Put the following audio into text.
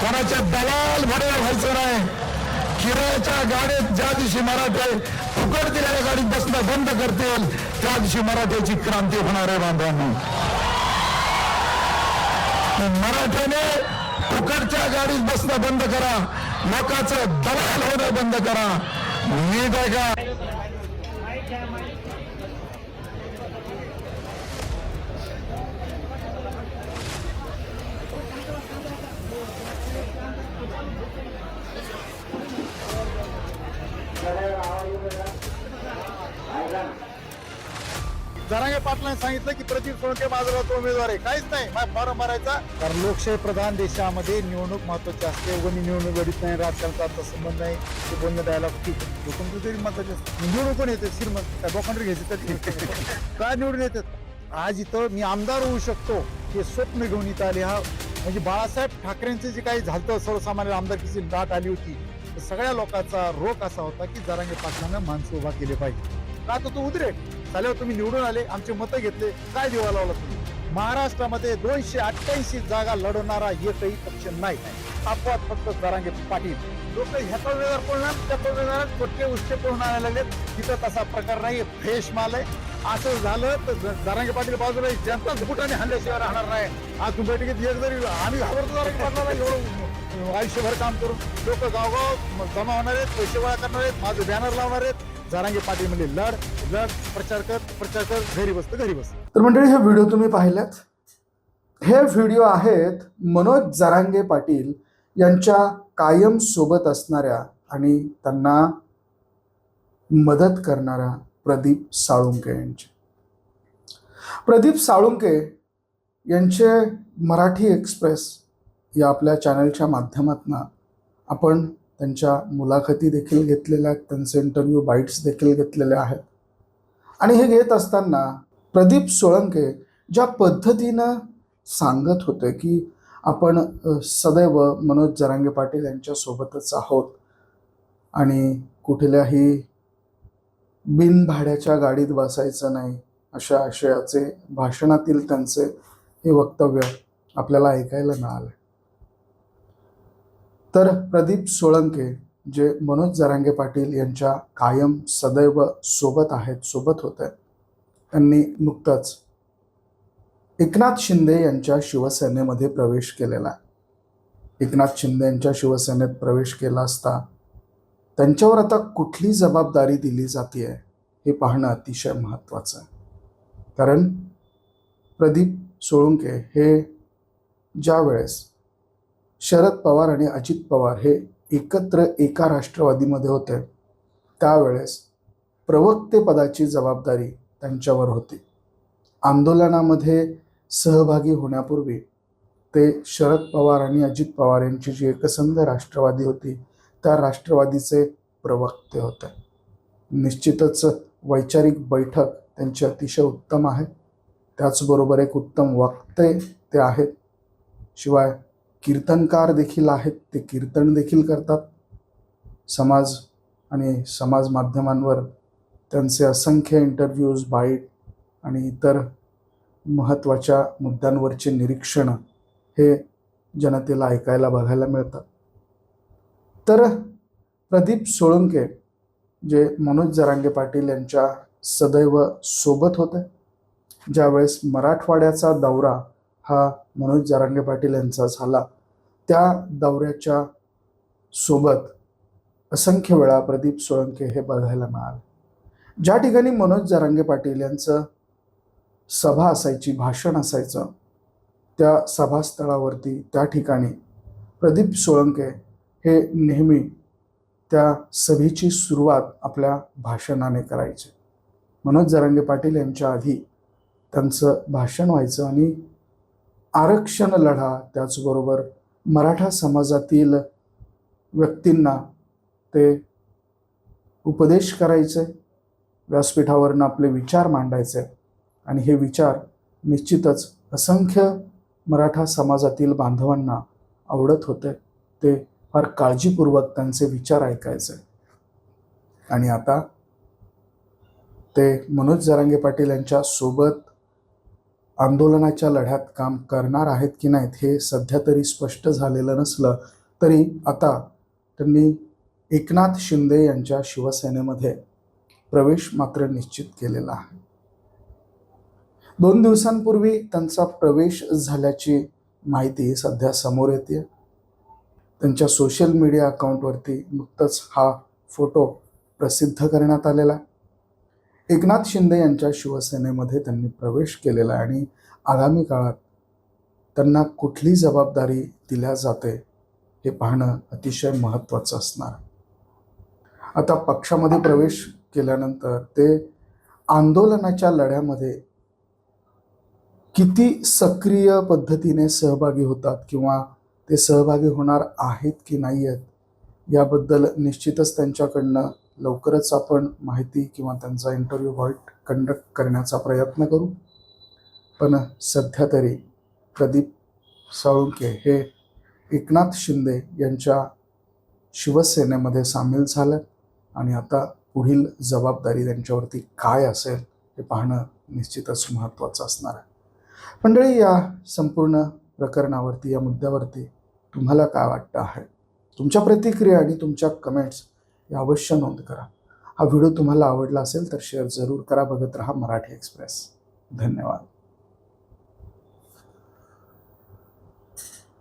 कोणाच्या दलाल भडव्या व्हायचं नाही. किरायाच्या गाडीत ज्या दिवशी मराठे फुकट दिलेल्या गाडीत बसणं बंद करतील त्या दिवशी मराठ्याची क्रांती होणार आहे बांधवांनी. मराठ्याने फुकटच्या गाडीत बसणं बंद करा. लोकांचं दलाल होणं बंद करा. मी काय का जरांगे पाटलांनी सांगितलं की प्रदीप सोळके माझा उमेदवार आहे. काहीच नाही. फॉर्म भरायचा. कारण लोकशाही प्रधान देशामध्ये निवडणूक महत्वाची असते. उगा निवडणूक गडीत नाही राजकारणाचा संबंध नाही ते बोलणं द्यायला लोकांचं तरी महत्त्वाचे असते निवडून कोण येते? श्रीमंत त्या बोकांडरी घ्यायचे तर काय निवडून येतात? आज इथं मी आमदार होऊ शकतो हे स्वप्न घेऊन इथं आले हा. म्हणजे बाळासाहेब ठाकरेंचे जे काही झालं सर्वसामान्य आमदारकीची लाट आली होती. तर सगळ्या लोकांचा रोख असा होता की जरांगे पाटलांना माणसं उभा केले पाहिजे. का तर तो उद्रेक झाल्यावर तुम्ही निवडून आले आमचे मतं घेतले. काय देवा लावला तुम्ही? महाराष्ट्रामध्ये दोनशे अठ्ठ्याऐंशी जागा लढवणारा एकही पक्ष नाही. अपवाद फक्त दारांगे पाटील. लोक ह्याचा वेगार पळणार त्याचा वेगार कुठले उष्टे पळून आणायला लागलेत. तिथं तसा प्रकार नाही फ्रेश माल आहे. असं झालं तर दारांगे पाटील बाजूला जनता बुटाने हल्ल्याशिवाय राहणार नाही. आज तुम्ही बैठकीत एक जरी आम्ही घाबरतो दारांगे पाटलाला एवढं. आयुष्यभर काम करून लोक गावगाव जमा होणार आहेत पैसे गोळा करणार आहेत माझं बॅनर लावणार आहेत. जारांगे पाटील म्हणले लढ लढ प्रचार कर प्रचार कर घरी बसतो घरी बस. तर मंडळी हे व्हिडिओ तुम्ही पाहिल्यात हे व्हिडिओ आहेत मनोज जारांगे पाटील यांच्या कायम सोबत असणाऱ्या आणि त्यांना मदत करणाऱ्या प्रदीप साळुंके यांचे. प्रदीप साळुंके यांचे मराठी एक्सप्रेस या आपल्या चॅनलच्या माध्यमातून आपण त्यांच्या मुलाखती देखील घेतलेल्या आहेत त्यांचे इंटरव्ह्यू बाईट्स देखील घेतलेले आहेत. आणि हे घेत असताना प्रदीप सोळंके ज्या पद्धतीनं सांगत होते की आपण सदैव मनोज जरांगे पाटील यांच्यासोबतच आहोत आणि कुठल्याही बिनभाड्याच्या गाडीत बसायचं नाही अशा आशयाचे भाषणातील त्यांचे हे वक्तव्य आपल्याला ऐकायला मिळालं तर प्रदीप सोळंके जे मनोज जरांगे पाटील यांच्या कायम सदैव सोबत आहेत सोबत होते त्यांनी नुकतंच एकनाथ शिंदे यांच्या शिवसेनेमध्ये प्रवेश केलेला आहे. एकनाथ शिंदे यांच्या शिवसेनेत प्रवेश केला असता त्यांच्यावर आता कुठली जबाबदारी दिली जाते हे पाहणं अतिशय महत्त्वाचं आहे. कारण प्रदीप सोळुंके हे ज्या वेळेस शरद पवार आणि अजित पवार हे एकत्र एका राष्ट्रवादीमध्ये होते. त्यावेळेस प्रवक्तेपदाची जबाबदारी त्यांच्यावर होती. आंदोलनामध्ये सहभागी होण्यापूर्वी ते शरद पवार आणि अजित पवार यांची जी एकसंध राष्ट्रवादी होती त्या राष्ट्रवादीचे प्रवक्ते होते. निश्चितच वैचारिक बैठक त्यांची अतिशय उत्तम आहे. त्याचबरोबर एक उत्तम वक्ते ते आहेत. शिवाय कीर्तनकार देखील आहेत ते कीर्तन देखील करतात. समाज आणि समाज माध्यमांवर त्यांचे असंख्य इंटरव्ह्यूज बाईट आणि इतर महत्त्वाच्या मुद्द्यांवरचे निरीक्षणं हे जनतेला ऐकायला बघायला मिळतात. तर प्रदीप सोळंके जे मनोज जरांगे पाटील यांच्या सदैव सोबत होते ज्यावेळेस मराठवाड्याचा दौरा हा मनोज जरांगे पाटील यांचा झाला. त्या दौऱ्याच्या सोबत असंख्य वेळा प्रदीप सोळंके हे बघायला मिळाले. ज्या ठिकाणी मनोज जरांगे पाटील यांचं सभा असायची भाषण असायचं त्या सभास्थळावरती त्या ठिकाणी प्रदीप सोळंके हे नेहमी त्या सभेची सुरुवात आपल्या भाषणाने करायचे. मनोज जरांगे पाटील यांच्या आधी त्यांचं भाषण व्हायचं आणि आरक्षण लढा. त्याचबरोबर मराठा समाजातील व्यक्तींना ते उपदेश करायचे व्यासपीठावरनं आपले विचार मांडायचे. आणि हे विचार निश्चितच असंख्य मराठा समाजातील बांधवांना आवडत होते. ते फार काळजीपूर्वक त्यांचे विचार ऐकायचे. आणि आता ते मनोज जरांगे पाटील यांच्या सोबत आंदोलनाच्या लढ्यात काम करणार आहेत की नाहीत हे सध्या तरी स्पष्ट झालेलं नसलं तरी आता त्यांनी एकनाथ शिंदे यांच्या शिवसेनेमध्ये प्रवेश मात्र निश्चित केलेला आहे. दोन दिवसांपूर्वी त्यांचा प्रवेश झाल्याची माहिती सध्या समोर येते. त्यांच्या सोशल मीडिया अकाउंटवरती नुकतंच हा फोटो प्रसिद्ध करण्यात आलेला आहे. एकनाथ शिंदे यांच्या शिवसेनेमध्ये त्यांनी प्रवेश केलेला आहे आणि आगामी काळात त्यांना कुठली जबाबदारी दिल्या जाते हे पाहणं अतिशय महत्त्वाचं असणार आहे. आता पक्षामध्ये प्रवेश केल्यानंतर ते आंदोलनाच्या लढ्यामध्ये किती सक्रिय पद्धतीने सहभागी होतात किंवा ते सहभागी होणार आहेत की नाही आहेत याबद्दल निश्चितच त्यांच्याकडनं लवकरच आपण माहिती किंवा त्यांचा इंटरव्ह्यू व्हाईट कंडक्ट करण्याचा प्रयत्न करू. पण सध्या तरी प्रदीप साळुंके हे एकनाथ शिंदे यांच्या शिवसेनेमध्ये सामील झालं आणि आता पुढील जबाबदारी त्यांच्यावरती काय असेल हे पाहणं निश्चितच महत्त्वाचं असणार आहे. मंडळी या संपूर्ण प्रकरणावरती या मुद्द्यावरती तुम्हाला काय वाटतं आहे? तुमच्या प्रतिक्रिया आणि तुमच्या कमेंट्स या अवश्य नोंद करा. हा व्हिडिओ तुम्हाला आवडला असेल तर शेअर जरूर करा. बघत राहा मराठी एक्सप्रेस. धन्यवाद.